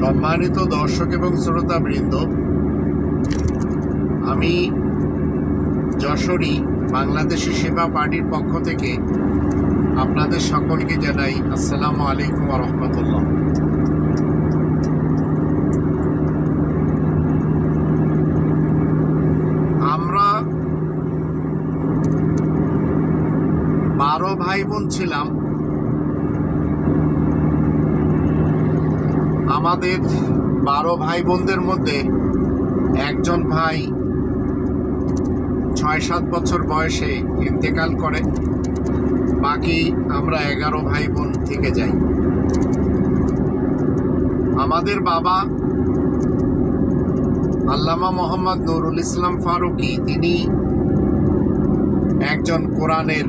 সম্মানিত দর্শক এবং শ্রোতাবৃন্দ, আমি যশোরী বাংলাদেশি সেবা পার্টির পক্ষ থেকে আপনাদের সকলকে জানাই আসসালামু আলাইকুম রহমতুল্লাহ। আমরা বারো ভাই বোন ছিলাম। আমাদের বারো ভাই বোনদের মধ্যে একজন ভাই ছয় সাত বছর বয়সে ইন্তেকাল করে, বাকি আমরা এগারো ভাই বোন থেকে যাই। আমাদের বাবা আল্লামা মোহাম্মদ নুরুল ইসলাম ফারুকি, তিনি একজন কোরআনের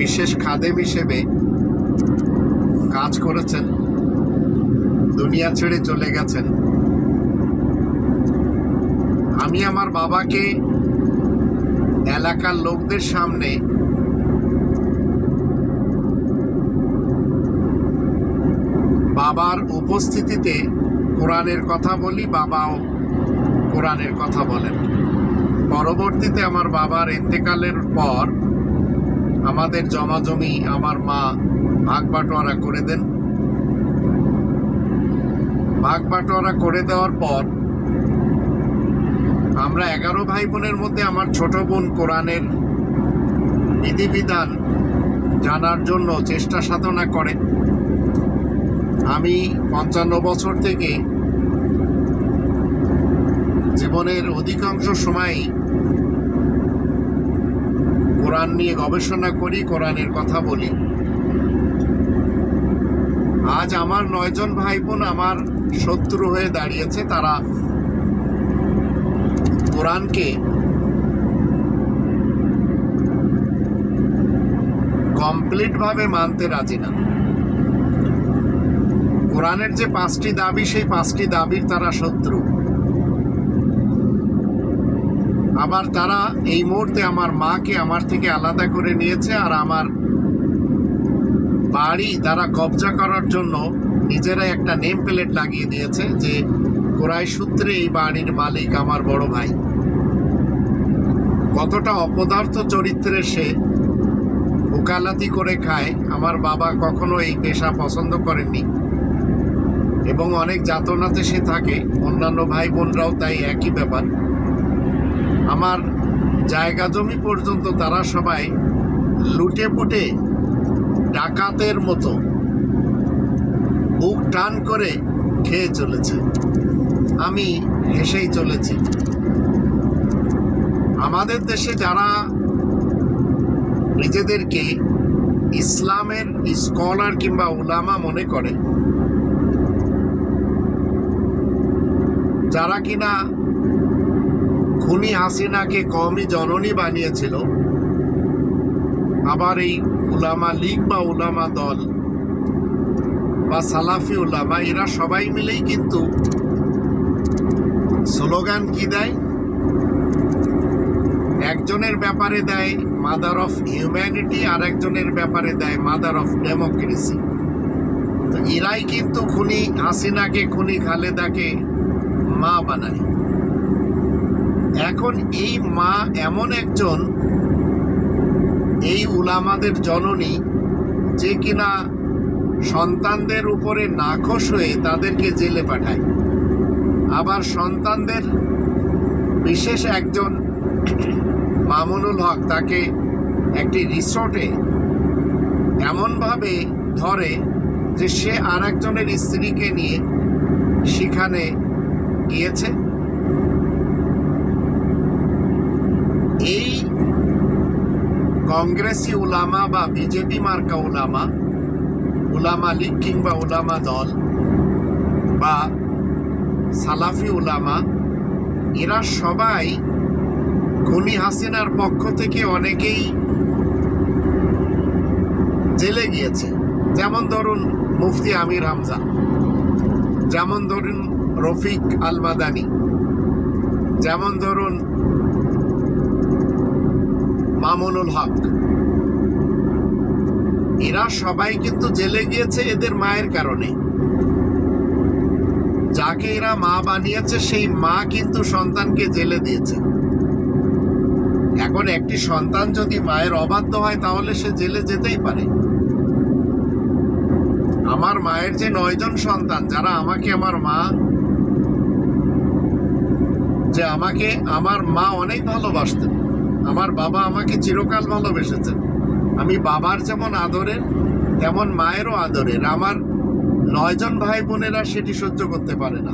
বিশেষ খাদেম হিসেবে কাজ করেছেন। দুনিয়া ছেড়ে চলে গেছেন। আমি আমার বাবাকে এলাকার লোকদের সামনে বাবার উপস্থিতিতে কোরআনের কথা বলি, বাবাও কোরআনের কথা বলেন। পরবর্তীতে আমার বাবার ইন্তেকালের পর আমাদের জমা জমি আমার মা ভাগ বাটোয়ারা করে দেন। ভাগ বাটোয়ারা করে দেওয়ার পর আমরা এগারো ভাই বোনের মধ্যে আমার ছোট বোন কোরআনের বিধিবিধান জানার জন্য চেষ্টা সাধনা করে। আমি পঞ্চান্ন বছর থেকে জীবনের অধিকাংশ সময়ই কোরআন নিয়ে গবেষণা করি, কোরআনের কথা বলি। আজ আমার নয়জন ভাই বোন আমার শত্রু হয়ে দাঁড়িয়েছে তারা কোরআনকে কমপ্লিটভাবে মানতে রাজি না। কোরআনের যে পাঁচটি দাবি, সেই পাঁচটি দাবির তারা শত্রু। আবার তারা এই মুহূর্তে আমার মাকে আমার থেকে আলাদা করে নিয়েছে আর আমার বাড়ি তারা কবজা করার জন্য নিজেরাই একটা নেম প্লেট লাগিয়ে দিয়েছে যে কোরাই সূত্রে এই বাড়ির মালিক আমার বড় ভাই। কতটা অপদার্থ চরিত্রের সে উকালাতি করে খায়, আমার বাবা কখনো এই পেশা পছন্দ করেননি। এবং অনেক যাতনাতে সে থাকে, অন্যান্য ভাই বোনরাও তাই একই ব্যাপার। আমার জায়গা জমি পর্যন্ত তারা সবাই লুটে পুটে ডাকাতের মতো। বুক টান করে খেয়ে চলেছে। আমি হেসেই চলেছি। আমাদের দেশে যারা নিজেদেরকে ইসলামের স্কলার কিংবা উলামা মনে করে, যারা কিনা খুনি হাসিনাকে কমই জননী বানিয়েছিল, আবার এই উলামা লীগ বা উলামা দল বা সালাফি উলামা, এরা সবাই মিলেই কিন্তু স্লোগান কি দেয়? একজনের ব্যাপারে দেয় মাদার অফ হিউম্যানিটি আর একজনের ব্যাপারে দেয় মাদার অফ ডেমোক্রেসি। তো এরাই কিন্তু খুনি হাসিনাকে, খুনি খালেদাকে মা বানায়। এখন এই মা এমন একজন, এই উলামাদের জননী, যে কিনা সন্তানদের উপরে নাখোশ হয়ে তাদেরকে জেলে পাঠায়। আবার সন্তানদের বিশেষ একজন মামুনুল হক তাকে একটি রিসোর্টে এমনভাবে ধরে যে সে আর একজনের স্ত্রীকে নিয়ে সেখানে গিয়েছে। এই কংগ্রেসি উলামা বা বিজেপি মার্কা উলামা উলামা লীগ কিংবা উলামা দল বা সালাফি উলামা, এরা সবাই খুনি হাসিনার পক্ষ থেকে অনেকেই জেলে গিয়েছে। যেমন ধরুন মুফতি আমির হামজা, যেমন ধরুন রফিক আল মাদানি যেমন ধরুন মামুনুল হক। এরা সবাই কিন্তু জেলে গিয়েছে এদের মায়ের কারণে। যাকে এরা মা বানিয়েছে, সেই মা কিন্তু সন্তানকে জেলে দিয়েছে। এখন একটি সন্তান যদি মায়ের অবাধ্য হয়, তাহলে সে জেলে যেতেই পারে। আমার মায়ের যে নয়জন সন্তান, যারা আমাকে, আমার মা, যে আমাকে, আমার মা অনেক ভালোবাসতেন। আমার বাবা আমাকে চিরকাল ভালোবেসেছেন। আমি বাবার যেমন আদরের, তেমন মায়েরও আদরের। আমার নয়জন ভাই বোনেরা সেটি সহ্য করতে পারে না,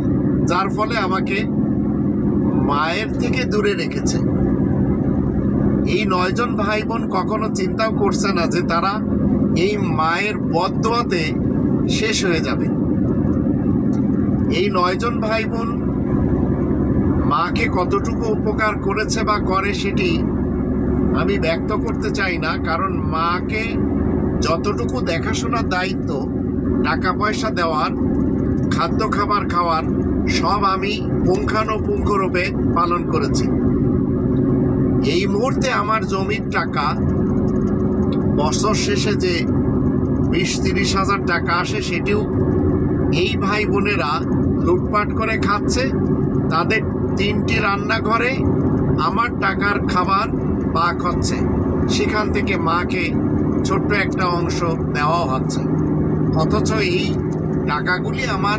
যার ফলে আমাকে মায়ের থেকে দূরে রেখেছে। এই নয়জন ভাই বোন কখনো চিন্তাও করছে না যে তারা এই মায়ের বদোয়াতে শেষ হয়ে যাবে। এই নয়জন ভাই বোন মাকে কতটুকু উপকার করেছে বা করে সেটি আমি ব্যক্ত করতে চাই না, কারণ মাকে যতটুকু দেখাশোনার দায়িত্ব, টাকা পয়সা দেওয়ার, খাদ্য খাবার খাওয়ার, সব আমি পুঙ্খানুপুঙ্খরূপে পালন করেছি। এই মুহূর্তে আমার জমির টাকা বছর শেষে যে বিশ তিরিশ হাজার টাকা আসে, সেটিও এই ভাই বোনেরা লুটপাট করে খাচ্ছে। তাদের তিনটি রান্নাঘরে আমার টাকার খাবার পাক হচ্ছে সেখান থেকে মাকে ছোট্ট একটা অংশ দেওয়াও হচ্ছে। অথচ এই টাকাগুলি আমার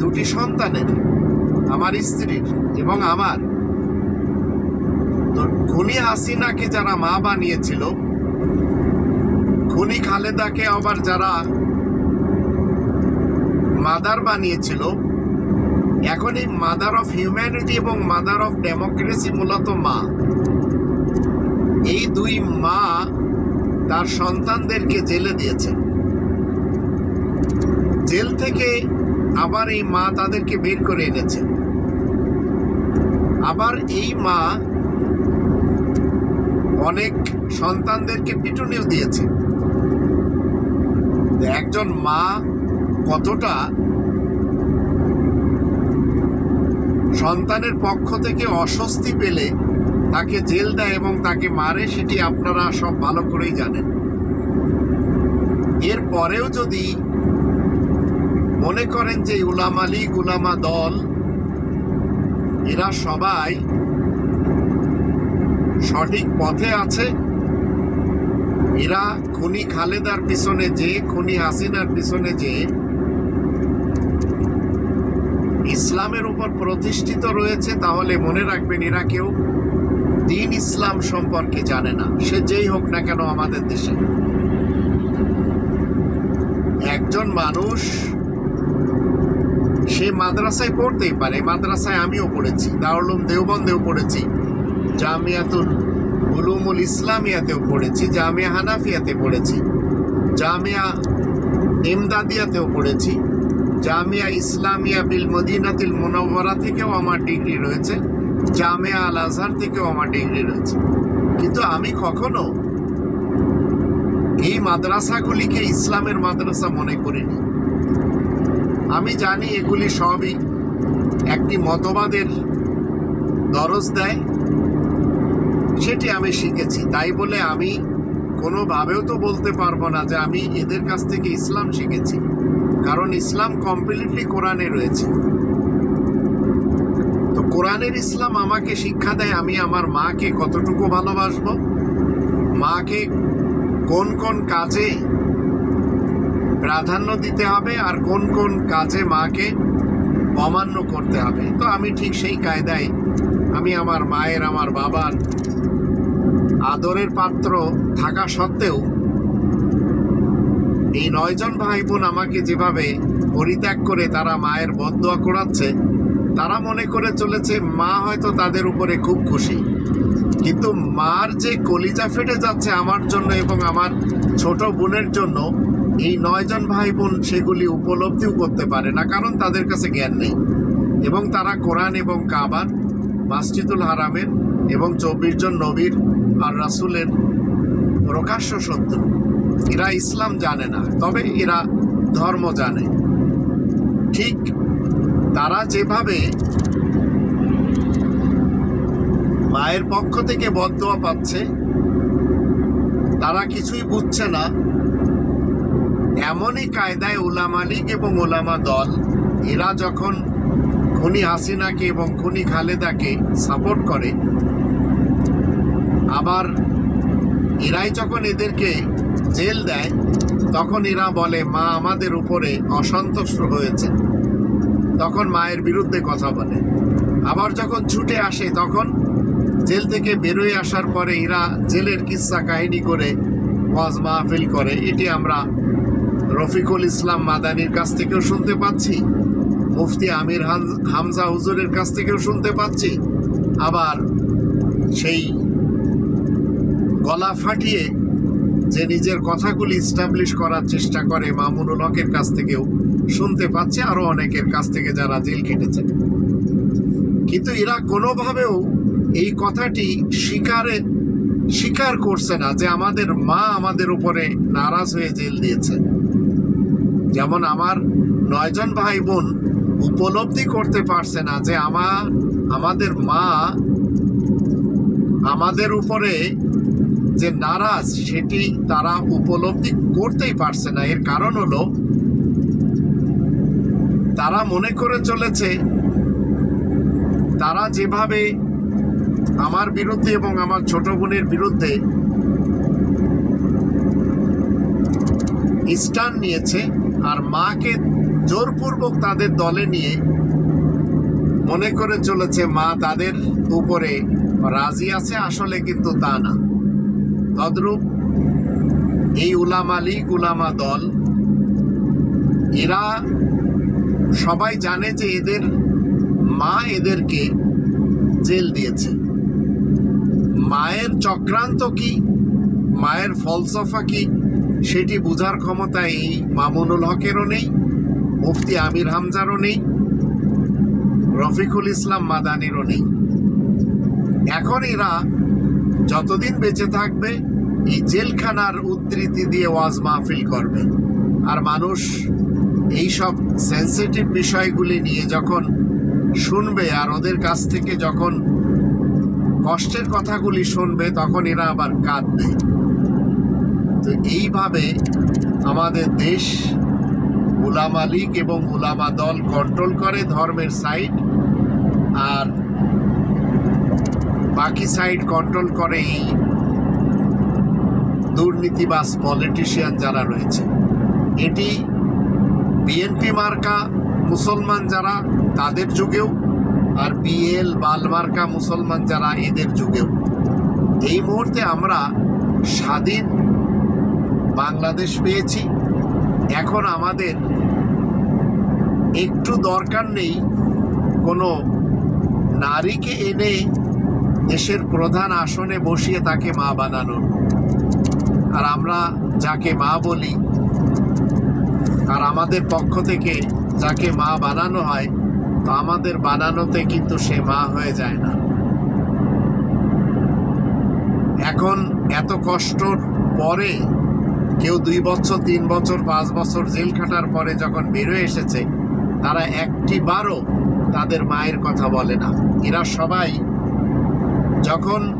দুটি সন্তানের, আমার স্ত্রীর এবং আমার। তো খুনি হাসিনাকে যারা মা বানিয়েছিল, খুনি খালেদাকে আবার যারা মাদার বানিয়েছিল এখন এই মাদার অফ হিউম্যানিটি এবং মাদার অফ ডেমোক্রেসি মূলত মা। এই দুই মা তার সন্তানদেরকে জেলে দিয়েছে। জেল থেকে আবার এই মা তাদেরকে বের করে এনেছে। আবার এই মা অনেক সন্তানদেরকে পিটুনিও দিয়েছে। একজন মা কতটা সন্তানের পক্ষ থেকে অস্বস্তি পেলে তাকে জেল দেয় এবং তাকে মারে, সেটি আপনারা সব ভালো করেই জানেন। এর পরেও যদি মনে করেন যে উলামা লীগ, উলামা দল, এরা সবাই সঠিক পথে আছে, এরা খুনি খালেদার পিছনে যে, খুনি হাসিনার পিছনে যে, ইসলামের উপর প্রতিষ্ঠিত রয়েছে, তাহলে মনে রাখবেন এরা কেউ দিন ইসলাম সম্পর্কে জানে না। সে যেই হোক না কেন আমাদের দেশে। একজন মানুষ, সে মাদ্রাসায় পড়তেই পারে। মাদ্রাসায় আমিও পড়েছি দারুলুম দেওবন্দেও পড়েছি, জামিয়াতুল উলুমুল ইসলামিয়াতেও পড়েছি, জামিয়া হানাফিয়াতে পড়েছি, জামিয়া ইমদাদিয়াতেও পড়েছি, জামিয়া ইসলামিয়া বিল মদিনাতিল মুনওয়ারা থেকেও আমার ডিগ্রি রয়েছে। জামিয়া আল আজহার থেকেও আমার ডিগ্রি রয়েছে। কিন্তু আমি কখনো এই মাদ্রাসাগুলিকে ইসলামের মাদ্রাসা মনে করিনি। আমি জানি এগুলি সবই একটি মতবাদের দরজ দেয়। সেটি আমি শিখেছি। তাই বলে আমি কোনোভাবেও তো বলতে পারব না যে আমি এদের কাছ থেকে ইসলাম শিখেছি। কারণ ইসলাম কমপ্লিটলি কোরআনে রয়েছে। কোরআনের ইসলাম আমাকে শিক্ষা দেয়, আমি আমার মাকে কতটুকু ভালোবাসবো? মাকে কোন কোন কাজে প্রাধান্য দিতে হবে আর কোন কোন কাজে মাকে অমান্য করতে হবে? তো আমি ঠিক সেই কায়দায় আমি আমার মায়ের, আমার বাবার আদরের পাত্র থাকা সত্ত্বেও এই নয়জন ভাই বোন আমাকে যেভাবে পরিত্যাগ করে তারা মায়ের বদোয়া করাচ্ছে তারা মনে করে চলেছে, মা হয়তো তাদের উপরে খুব খুশি। কিন্তু মার যে কলিজা ফেটে যাচ্ছে আমার জন্য এবং আমার ছোট বোনের জন্য, এই নয়জন ভাই বোন সেগুলি উপলব্ধিও করতে পারে না, কারণ তাদের কাছে জ্ঞান নেই। এবং তারা কোরআন এবং কাবার, মাসজিদুল হারামের এবং চব্বিশ জন নবীর আর রাসুলের প্রকাশ্য শত্রু। এরা ইসলাম জানে না, তবে এরা ধর্ম জানে। ঠিক তারা যেভাবে মায়ের পক্ষ থেকে বদোয়া পাচ্ছে, তারা কিছুই বুঝছে না। এমনই কায়দায় ওলামা লীগ এবং ওলামা দল, এরা যখন খুনি হাসিনাকে এবং খুনি খালেদাকে সাপোর্ট করে, আবার এরাই যখন এদেরকে জেল দেয়, তখন এরা বলে, মা, আমাদের উপরে অসন্তুষ্ট হয়েছে। তখন মায়ের বিরুদ্ধে কথা বলে। আবার যখন ছুটে আসে, তখন জেল থেকে বেরোয় আসার পরে এরা জেলের কিস্সা কাহিনী করে ওয়াজ মাহফিল করে। এটি আমরা রফিকুল ইসলাম মাদানির কাছ থেকেও শুনতে পাচ্ছি। মুফতি আমির হামজা হুজুরের কাছ থেকেও শুনতে পাচ্ছি। আবার সেই গলা ফাটিয়ে যে নিজের কথাগুলি ইস্টাবলিশ করার চেষ্টা করে মামুনুল হকের কাছ থেকেও শুনতে পাচ্ছে, আরও অনেকের কাছ থেকে যারা জেল কেটেছে কিন্তু এরা কোনোভাবেও এই কথাটি স্বীকারে, স্বীকার করছে না যে আমাদের মা আমাদের উপরে নারাজ হয়ে জেল দিয়েছে। যেমন আমার নয়জন ভাই বোন উপলব্ধি করতে পারছে না যে আমার আমাদের মা আমাদের উপরে যে নারাজ, সেটি তারা উপলব্ধি করতেই পারছে না। এর কারণ হলো, তারা মনে করে চলেছে, তারা যেভাবে আমার বিরুদ্ধে এবং আমার ছোট বোনের বিরুদ্ধে স্টান নিয়েছে আর মাকে জোরপূর্বক তাদের দলে নিয়ে মনে করে চলেছে, মা তাদের উপরে রাজি আছে, আসলে কিন্তু তা না। তদ্রূপ এই উলামা লীগ, উলামা দল, এরা সবাই জানে যে এদের মা এদেরকে জেল দিয়েছে। মায়ের চক্রান্ত কি? মায়ের ফলসফা কি? সেটি বোঝার ক্ষমতা এই মামুনুল হকেরও নেই, মুফতি আমির হামজারও নেই, রফিকুল ইসলাম মাদানিরও নেই। এখন এরা যতদিন বেঁচে থাকবে, এই জেলখানার উদ্ধৃতি দিয়ে ওয়াজ মাহফিল করবে। আর মানুষ এই সব সেন্সিটিভ বিষয়গুলি নিয়ে যখন শুনবে আর ওদের কাছ থেকে যখন কষ্টের কথাগুলি শুনবে, তখন এরা আবার কাঁদবে। তো এইভাবে আমাদের দেশ উলামা লীগ এবং উলামা দল কন্ট্রোল করে ধর্মের সাইড আর বাকি সাইড কন্ট্রোল করে এই দুর্নীতিবাস পলিটিশিয়ান যারা রয়েছে। এটি বিএনপি মার্কা মুসলমান যারা, তাদের যুগেও, আর বিএল বাল মার্কা মুসলমান যারা, এদের যুগেও। এই মুহূর্তে আমরা স্বাধীন বাংলাদেশ পেয়েছি। এখন আমাদের একটু দরকার নেই কোনো নারীকে এনে দেশের প্রধান আসনে বসিয়ে তাকে মা বানানোর আর আমরা যাকে মা বলি, আর আমাদের পক্ষ থেকে যাকে মা বানানো হয়, তো আমাদের বানানোতে কিন্তু সে মা হয়ে যায় না। এখন এত কষ্টর পরে কেউ দুই বছর, তিন বছর, পাঁচ বছর জেল খাটার পরে যখন বেরোয় এসেছে, তারা একটি বারও তাদের মায়ের কথা বলে না। এরা সবাই যখন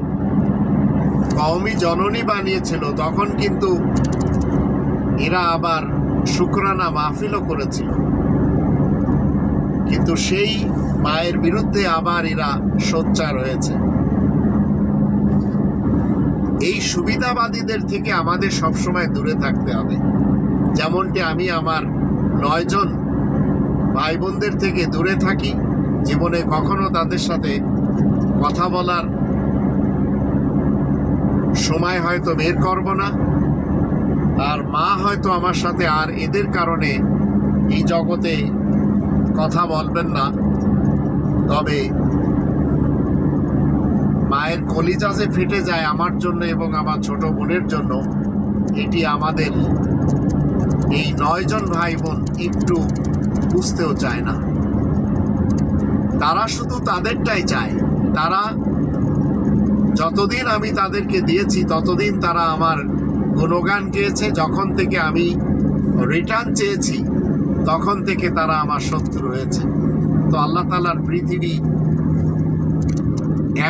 কওমি জননী বানিয়েছিল, তখন কিন্তু এরা আবার শুক্রানা মাহফিলও করেছিল। কিন্তু সেই মায়ের বিরুদ্ধে আবার এরা সোচ্চার হয়েছে। এই সুবিধাবাদীদের থেকে আমাদের সবসময় দূরে থাকতে হবে। যেমনটি আমি আমার নয়জন ভাই বোনদের থেকে দূরে থাকি, জীবনে কখনো তাদের সাথে কথা বলার সময় হয়তো বের করব না। আর মা হয়তো আমার সাথে আর এদের কারণে এই জগতে কথা বলবেন না। তবে মায়ের কলিজা যে ফেটে যায় আমার জন্য এবং আমার ছোট বোনের জন্য, এটি আমাদের এই নয়জন ভাই বোন একটু বুঝতেও চায় না। তারা শুধু তাদেরটাই চায়। তারা যতদিন আমি তাদেরকে দিয়েছি, ততদিন তারা আমার গুণগান গেয়েছে। যখন থেকে আমি রিটার্ন চেয়েছি, তখন থেকে তারা আমার শত্রু হয়েছে। তো আল্লাহ তালার পৃথিবী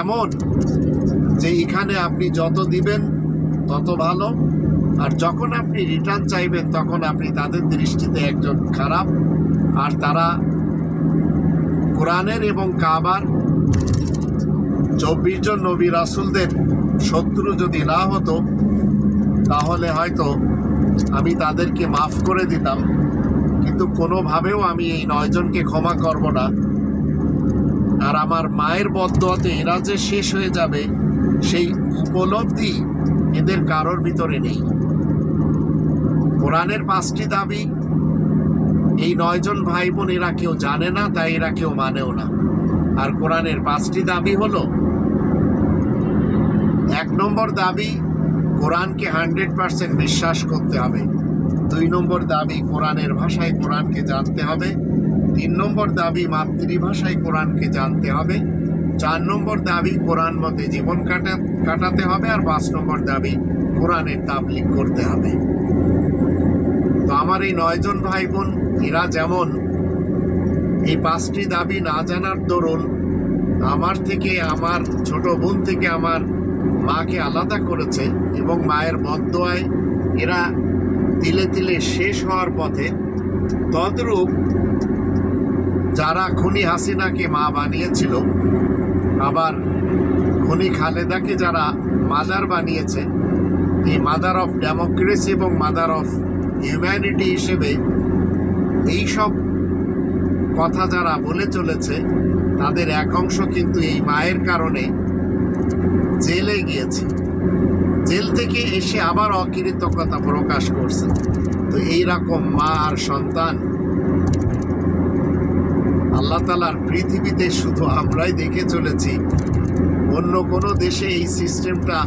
এমন যে এখানে আপনি যত দিবেন, তত ভালো। আর যখন আপনি রিটার্ন চাইবেন, তখন আপনি তাদের দৃষ্টিতে একজন খারাপ। আর তারা কোরআনের এবং কাবার চব্বিশ জন নবী রাসুলদের শত্রু যদি না হতো, তাহলে হয়তো আমি তাদেরকে মাফ করে দিতাম। কিন্তু কোনোভাবেও আমি এই নয়জনকে ক্ষমা করব না। আর আমার মায়ের বদয়াতে এরা যে শেষ হয়ে যাবে, সেই উপলব্ধি এদের কারোর ভিতরে নেই। কোরআনের পাঁচটি দাবি, এই নয়জন ভাই বোন এরা কেউ জানে না, তাই এরা কেউ মানেও না। আর কোরআনের পাঁচটি দাবি হলো এক নম্বর দাবি, কোরআনকে হান্ড্রেড পার্সেন্ট বিশ্বাস করতে হবে। দুই নম্বর দাবি, কোরআনের ভাষায় কোরআনকে জানতে হবে। তিন নম্বর দাবি, মাতৃভাষায় কোরআনকে জানতে হবে। চার নম্বর দাবি, কোরআন মতে জীবন কাটা, কাটাতে হবে। আর পাঁচ নম্বর দাবি, কোরআনের তাবলিক করতে হবে। তো আমার এই নয়জন ভাই বোন এরা যেমন এই পাঁচটি দাবি না জানার দরুন, আমার থেকে, আমার ছোট বোন থেকে, আমার মাকে আলাদা করেছে এবং মায়ের বদোয়ায় এরা তিলে তিলে শেষ হওয়ার পথে তদ্রূপ যারা খুনি হাসিনাকে মা বানিয়েছিল, আবার খুনি খালেদাকে যারা মাদার বানিয়েছে, এই মাদার অফ ডেমোক্রেসি এবং মাদার অফ হিউম্যানিটি হিসেবে এই সব কথা যারা বলে চলেছে, তাদের এক অংশ কিন্তু এই মায়ের কারণে জেলে গিয়েছে। জেল থেকে এসে আবার অকৃতজ্ঞতা প্রকাশ করছে। তো এই রকম মা আর সন্তান আল্লাহ তালার পৃথিবীতে শুধু আমরাই দেখে চলেছি। অন্য কোনো দেশে এই সিস্টেমটা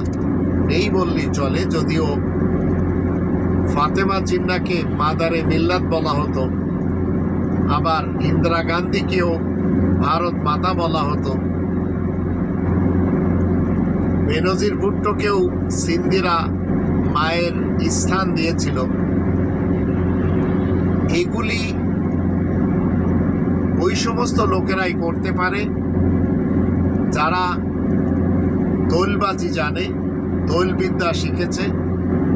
নেই বললেই চলে। যদিও ফাতেমা জিন্নাকে মাদারে মিল্লাত বলা হতো, আবার ইন্দিরা গান্ধীকেও ভারত মাতা বলা হতো। বেনজির ভুট্টোকেও সিন্দিরা মায়ের স্থান দিয়েছিল। এগুলি ওই সমস্ত লোকেরাই করতে পারে, যারা দোলবাজি জানে, দোলবিদ্যা শিখেছে,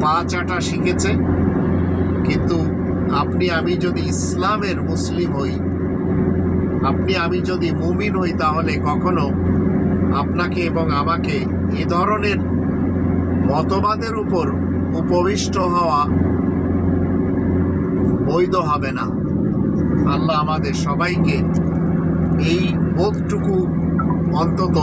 পা চাটা শিখেছে। কিন্তু আপনি, আমি যদি ইসলামের মুসলিম হই, আপনি, আমি যদি মুমিন হই, তাহলে কখনো আপনাকে এবং আমাকে এ ধরনের মতবাদের উপর উপবিষ্ট হওয়া বৈধ হবে না। আল্লাহ আমাদের সবাইকে এই বোধটুকু অন্তত